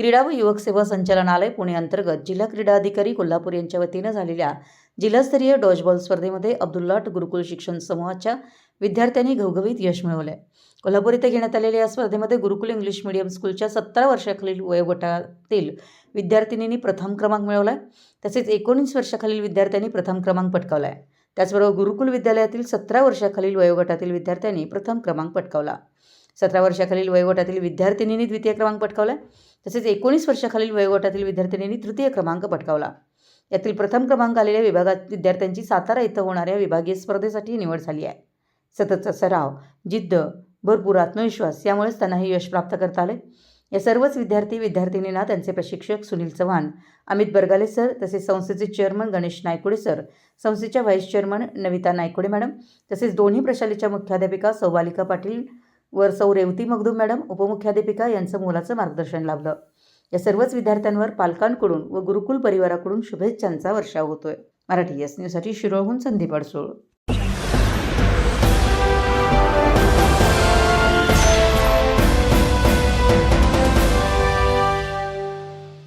क्रीडा व युवक सेवा संचालनालय पुणे अंतर्गत जिल्हा क्रीडा अधिकारी कोल्हापूर यांच्या वतीनं झालेल्या जिल्हास्तरीय डॉजबॉल स्पर्धेमध्ये अब्दुल्लाट गुरुकुल शिक्षण समूहाच्या विद्यार्थ्यांनी घवघवीत यश मिळवले कोल्हापूर येथे घेण्यात आलेल्या या स्पर्धेमध्ये गुरुकुल इंग्लिश मीडियम स्कूलच्या सतरा वर्षाखालील वयोगटातील विद्यार्थिनींनी प्रथम क्रमांक मिळवला तसेच एकोणीस वर्षाखालील विद्यार्थ्यांनी प्रथम क्रमांक पटकावला आहे त्याचबरोबर गुरुकुल विद्यालयातील सतरा वर्षाखालील वयोगटातील विद्यार्थ्यांनी प्रथम क्रमांक पटकावला. सतरा वर्षाखालील वयोगटातील विद्यार्थिनींनी द्वितीय क्रमांक पटकावला. तसेच एकोणीस वर्षाखालील वयोगटातील विद्यार्थिनींनी तृतीय क्रमांक पटकावला. यातील प्रथम क्रमांक आलेल्या विभागात विद्यार्थ्यांची सातारा इथं होणाऱ्या विभागीय स्पर्धेसाठी निवड झाली आहे. सततचा सराव जिद्द भरपूर आत्मविश्वास यामुळेच त्यांना हे यश प्राप्त करता आले. या सर्वच विद्यार्थी विद्यार्थिनींना त्यांचे प्रशिक्षक सुनील चव्हाण अमित बरगाले सर तसेच संस्थेचे चेअरमन गणेश नायकोडे सर संस्थेच्या vice chairman Navita Naikode madam तसेच दोन्ही प्रशालेच्या मुख्याध्यापिका सौबालिका पाटील वर सौ रेवती मगदूम मॅडम उपमुख्याध्यापिका यांचं मोलाचं मार्गदर्शन लाभलं. या सर्वच विद्यार्थ्यांवर पालकांकडून व गुरुकुल परिवाराकडून शुभेच्छांचा वर्षाव होतोय. मराठी एस न्यूजसाठी शिरोळहून संदीप अडसूळ.